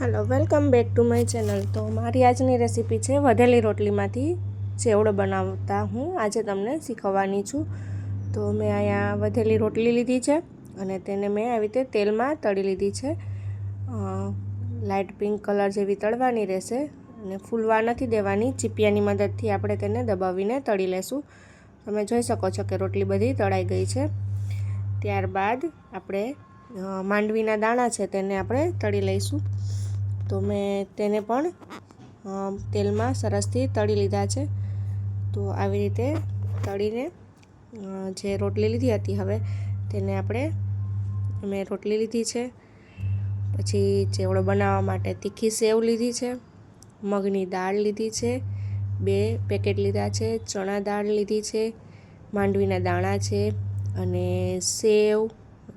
Hello welcome back to my channel તો મારી આજની રેસીપી છે વધેલી રોટલીમાંથી ચેવડો બનાવતા હું. આજે તમને શીખવવાની છું. તો મેં અહીંયા વધેલી રોટલી લીધી છે અને તેને મેં આવી રીતે તેલમાં તળી લીધી છે. લાઇટ પિંક કલર જેવી તળવાની રહેશે અને ફૂલવા નથી દેવાની. ચીપિયાની મદદથી આપણે તેને દબાવીને તળી લેશું. તમે જોઈ શકો છો કે રોટલી બધી તળાઈ ગઈ છે. ત્યારબાદ આપણે માંડવીના દાણા છે તેને આપણે તળી લઈશું. તો મેં તેને પણ તેલમાં સરસથી તળી લીધા છે. તો આવી રીતે તળીને જે રોટલી લીધી હતી હવે તેને આપણે, મેં રોટલી લીધી છે. પછી ચેવડો બનાવવા માટે તીખી સેવ લીધી છે, મગની દાળ લીધી છે, બે પેકેટ લીધા છે, ચણા દાળ લીધી છે, માંડવીના દાણા છે અને સેવ,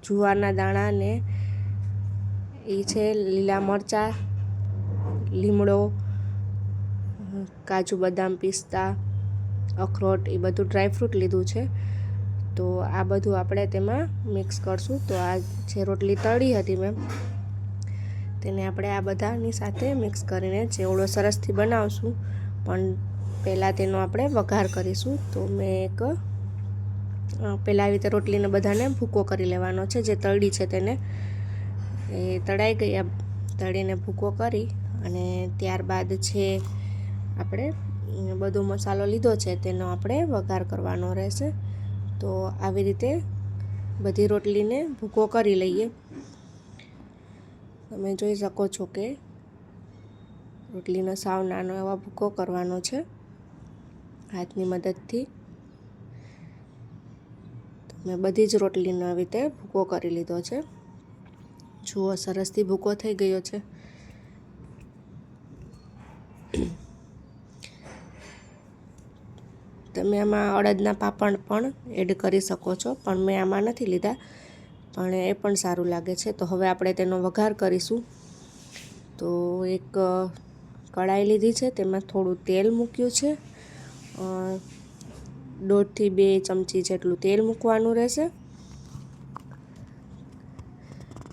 જુવારના દાણા ને એ છે લીલા મરચાં લીમડો, કાજુ બદામ પિસ્તા, અખરોટ એ બધું ડ્રાયફ્રૂટ લીધું છે. તો આ બધું આપણે તેમાં મિક્સ કરશું. તો આ જે રોટલી તળી હતી મેં તેને આપણે આ બધાની સાથે મિક્સ કરીને ચેવડો સરસથી બનાવશું. પણ પહેલાં તેનો આપણે વઘાર કરીશું. તો મેં એક પહેલાં આવી રીતે રોટલીને બધાને ભૂકો કરી લેવાનો છે. જે તળી છે તેને, એ તળાઈ ગયા. તળીને ભૂકો કરી અને ત્યારબાદ છે, આપણે બધો મસાલો લીધો છે, તેનો આપણે વઘાર કરવાનો રહેશે. તો આવી રીતે બધી રોટલીને ભૂકો કરી લઈએ. તમે જોઈ શકો છો કે રોટલીનો સાવ નાનો એવા ભૂકો કરવાનો છે, હાથની મદદથી. મેં બધી જ રોટલીનો આવી રીતે ભૂકો કરી લીધો છે. જુઓ, સરસથી ભૂકો થઈ ગયો છે. તમે આમાં અડદના પાપડ પણ એડ કરી શકો છો, પણ મેં આમાં નથી લીધા, પણ એ પણ સારું લાગે છે. તો હવે આપણે તેનો વઘાર કરીશું. તો એક કઢાઈ લીધી છે, તેમાં થોડું તેલ મૂક્યું છે. દોઢથી બે ચમચી જેટલું તેલ મૂકવાનું રહેશે.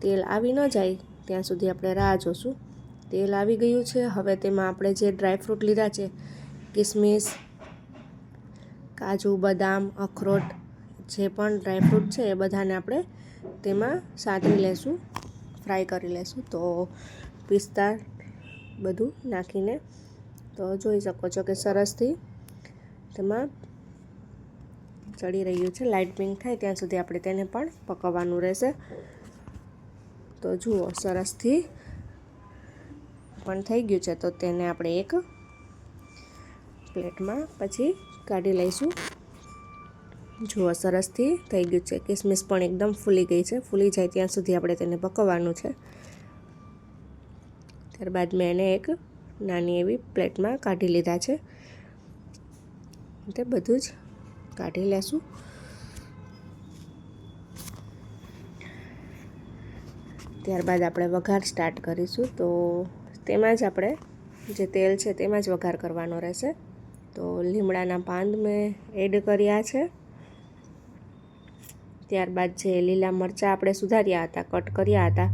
તેલ આવી ન જાય, ત્યાં સુધી આપણે રાહ જોશું. તેલ આવી ગયું છે. હવે તેમાં આપણે જે ડ્રાયફ્રૂટ લીધા છે, કિસમિસ, કાજુ, બદામ, અખરોટ, જે પણ ડ્રાયફ્રૂટ છે એ બધાને આપણે તેમાં સાતરી લેશું ફ્રાય કરી લેશું. તો પિસ્તા બધું નાખીને તો જોઈ શકો છો કે સરસથી તેમાં ચડી રહ્યું છે. લાઇટ પિંક થાય ત્યાં સુધી આપણે તેને પણ પકવવાનું રહેશે. તો જુઓ, સરસથી પણ થઈ ગયું છે, તો તેને આપણે એક પ્લેટમાં પછી કાઢી લઈશું. જુઓ સરસથી થઈ ગયું છે. કિસમિસ પણ એકદમ ફૂલી ગઈ છે. ફૂલી જાય ત્યાં સુધી આપણે તેને પકવવાનું છે. ત્યારબાદ મેં એને એક નાની એવી પ્લેટમાં કાઢી લીધા છે. તે બધું જ કાઢી લેશું. ત્યારબાદ આપણે વઘાર સ્ટાર્ટ કરીશું, તો તેમાં જ આપણે જે તેલ છે તેમાં જ વઘાર કરવાનો રહેશે. તો લીમડાના પાંદ મેં એડ કર્યા છે. ત્યારબાદ જે લીલા મરચાં આપણે સુધાર્યા હતા, કટ કર્યા હતા,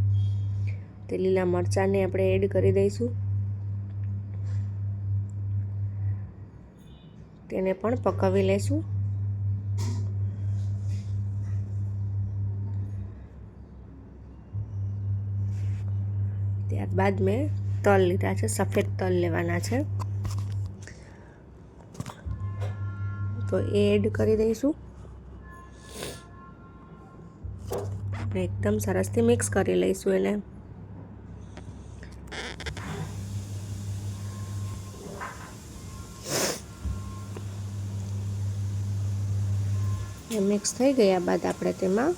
તે લીલા મરચાંને આપણે એડ કરી દઈશું. તેને પણ પકાવી લઈશું ત્યારબાદ મેં તલ લીધા છે, સફેદ તલ લેવાના છે. તો એ એડ કરી દઈશું. એકદમ સરસથી મિક્સ કરી લઈશું એને. મિક્સ થઈ ગયા બાદ આપણે તેમાં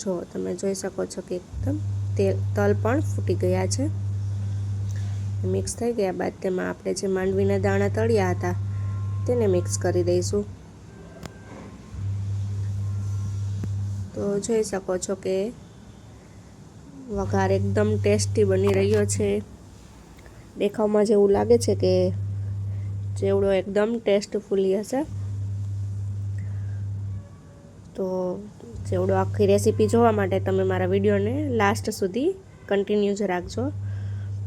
જો તમે જોઈ શકો છો કે એકદમ તેલ, તલ પણ ફૂટી ગયા છે. મિક્સ થઈ ગયા બાદ તેમાં આપણે જે માંડવીના દાણા તળ્યા હતા, તેને મિક્સ કરી દઈશું. તો જોઈ શકો છો કે વઘાર એકદમ ટેસ્ટી બની રહ્યો છે. દેખાવમાં જેવું લાગે છે કે ચેવડો એકદમ ટેસ્ટફુલી હશે. તો ચેવડો આખી રેસીપી જોવા માટે તમે મારા વિડીયોને લાસ્ટ સુધી કન્ટિન્યુ જ રાખજો.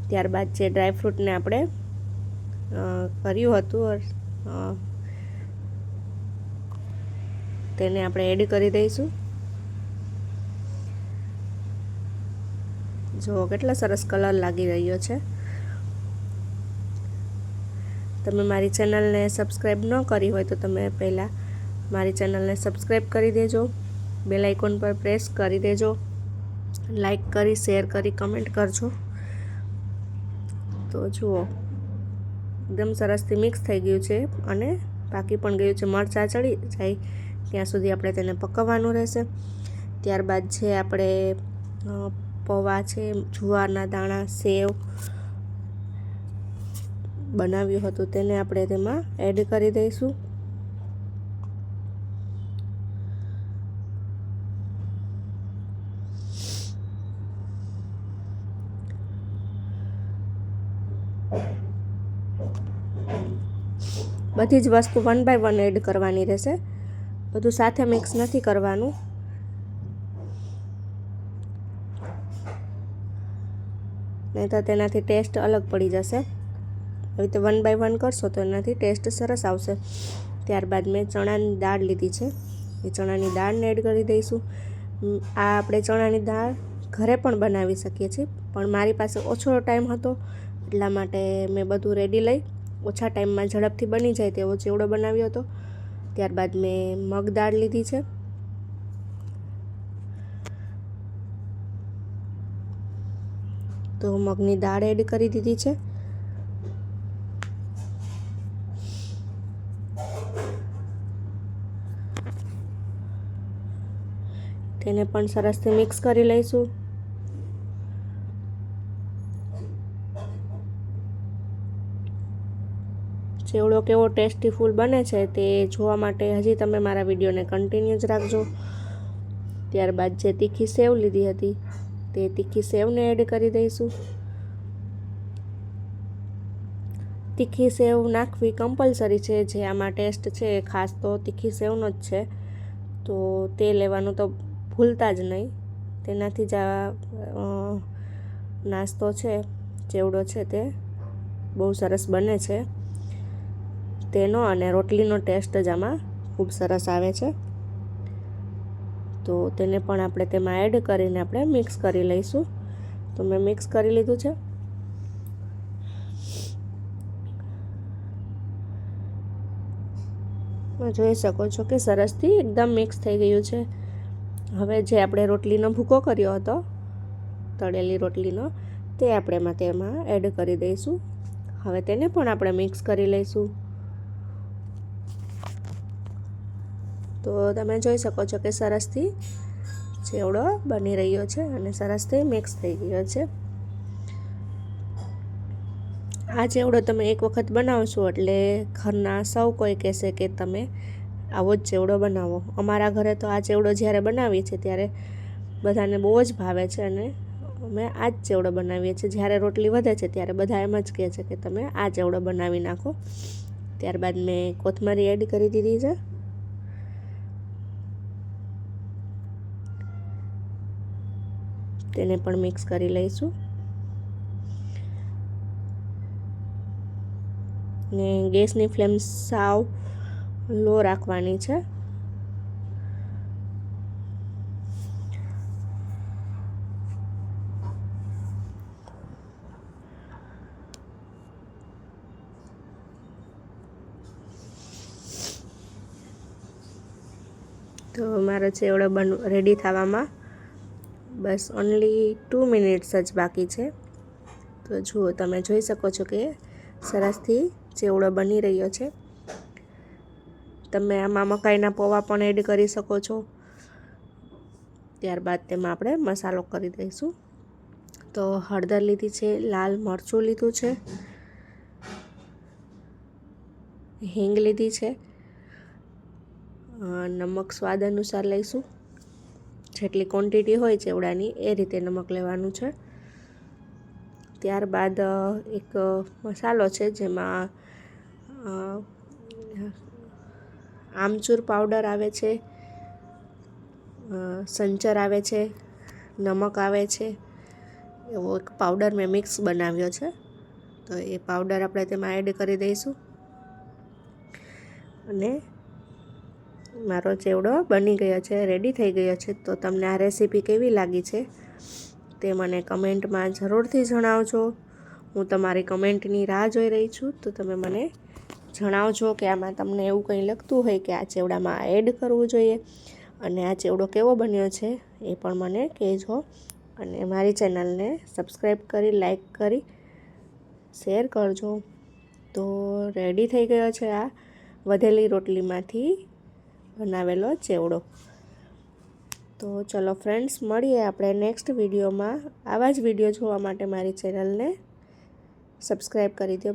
ત્યારબાદ જે ડ્રાયફ્રૂટને આપણે કર્યું હતું તેને આપણે એડ કરી દઈશું. જો કેટલો સરસ કલર લાગી રહ્યો છે. તમે મારી ચેનલને સબસ્ક્રાઈબ ન કરી હોય તો તમે પહેલાં મારી ચેનલને સબસ્ક્રાઈબ કરી દેજો. બેલ આઇકોન પર પ્રેસ કરી દેજો. લાઈક કરી, શેર કરી, કમેન્ટ કરજો. તો જુઓ, એકદમ સરસથી મિક્સ થઈ ગયું છે અને પાકી પણ ગયું છે મરચાં ચડી જાય. ત્યાં સુધી આપણે તેને પકવવાનું રહેશે. ત્યારબાદ છે આપણે પૌવા છે, જુવારના દાણા, સેવ બનાવ્યું હતું તેને આપણે તેમાં એડ કરી દઈશું. બધી જ વસ્તુ વન બાય વન એડ કરવાની રહેશે. બધું સાથે મિક્સ નથી કરવાનું. નહીં તો તેનાથી ટેસ્ટ અલગ પડી જશે. આવી રીતે વન બાય વન કરશો તો એનાથી ટેસ્ટ સરસ આવશે. ત્યારબાદ મેં ચણાની દાળ લીધી છે. એ ચણાની દાળને એડ કરી દઈશું. આ આપણે ચણાની દાળ ઘરે પણ બનાવી શકીએ છીએ. પણ મારી પાસે ઓછો ટાઈમ હતો એટલા માટે મેં બધું રેડી લઈ. ઓછા ટાઈમમાં ઝડપથી બની જાય તેવો ચેવડો બનાવ્યો હતો. ત્યારબાદ મેં મગ દાળ લીધી છે. તો મગની દાળ એડ કરી દીધી છે. તેને પણ સરસથી મિક્સ કરી લઈશું. ચેવડો કેવો ટેસ્ટી ફૂલ બને છે તે જોવા માટે હજી તમે મારા વિડીયોને કન્ટિન્યુ જ રાખજો. ત્યારબાદ જે તીખી સેવ લીધી હતી, તે તીખી સેવને એડ કરી દઈશું. તીખી સેવ નાખવી કમ્પલસરી છે, જે આમાં ટેસ્ટ છે, ખાસ તો તીખી સેવનો જ છે. તો તે લેવાનું તો ભૂલતા જ નહીં. તેનાથી જ આ નાસ્તો છે, ચેવડો છે તે. બહુ સરસ બને છે. તેનો અને રોટલીનો ટેસ્ટ જ આમાં ખૂબ સરસ આવે છે. તો તેને પણ આપણે તેમાં એડ કરીને આપણે મિક્સ કરી લઈશું. તો મેં મિક્સ કરી લીધું છે. જોઈ શકો છો કે સરસથી એકદમ મિક્સ થઈ ગયું છે. હવે જે આપણે રોટલીનો ભૂકો કર્યો હતો, તળેલી રોટલીનો, તે આપણે તેમાં એડ કરી દઈશું. હવે તેને પણ આપણે મિક્સ કરી લઈશું. તો તમે જોઈ શકો છો કે સરસથી ચેવડો બની રહ્યો છે અને સરસથી મિક્સ થઈ ગયો છે. આ ચેવડો તમે એક વખત બનાવશો એટલે ઘરના સૌ કોઈ કહેશે કે તમે આવો જ ચેવડો બનાવો. અમારા ઘરે તો આ ચેવડો જ્યારે બનાવીએ છીએ ત્યારે બધાને બહુ જ ભાવે છે અને અમે આ જ ચેવડો બનાવીએ છીએ. જ્યારે રોટલી વધે છે ત્યારે બધા એમ જ કહે છે કે તમે આ ચેવડો બનાવી નાખો. ત્યારબાદ મેં કોથમરી એડ કરી દીધી છે. તેને પણ મિક્સ કરી લઈશું. ને ગેસની ફ્લેમ સાવ લો રાખવાની છે. તો મારો ચેવડો બન રેડી થવામાં બસ ઓનલી ટુ મિનિટ્સ જ બાકી છે. તો જુઓ, તમે જોઈ શકો છો કે સરસથી ચેવડો બની રહ્યો છે. તમે આમાં મકાઈના પૌવા પણ એડ કરી શકો છો. ત્યારબાદ તેમાં આપણે મસાલો કરી દઈશું. તો હળદર લીધી છે, લાલ મરચું લીધું છે, હિંગ લીધી છે નમક સ્વાદ અનુસાર લઈશું. જેટલી ક્વોન્ટિટી હોય ચેવડાની, એ રીતે નમક લેવાનું છે. ત્યારબાદ એક મસાલો છે જેમાં આમચૂર પાવડર આવે છે સંચર આવે છે, નમક આવે છે, એવો એક પાવડર મેં મિક્સ બનાવ્યો છે. તો એ પાવડર આપણે તેમાં એડ કરી દઈશું. અને મારો ચેવડો બની ગયો છે રેડી થઈ ગયો છે, તો તમને આ રેસીપી કેવી લાગી છે તે મને કમેન્ટમાં જરૂરથી જણાવજો. હું તમારી કમેન્ટની રાહ જોઈ રહી છું, તો તમે મને જણાવજો કે આમાં તમને એવું કંઈ લગતું હોય કે આ ચેવડામાં એડ કરવું જોઈએ અને આ ચેવડો કેવો બન્યો છે એ પણ મને કહેજો. અને મારી ચેનલને સબસ્ક્રાઈબ કરી લાઈક કરી શેર કરજો. તો રેડી થઈ ગયો છે આ વધેલી રોટલીમાંથી બનાવેલો ચેવડો. તો ચલો ફ્રેન્ડ્સ, મળીએ આપણે નેક્સ્ટ વિડીયોમાં. આવા જ વીડિયો જોવા માટે મારી ચેનલને સબસ્ક્રાઈબ કરી દો.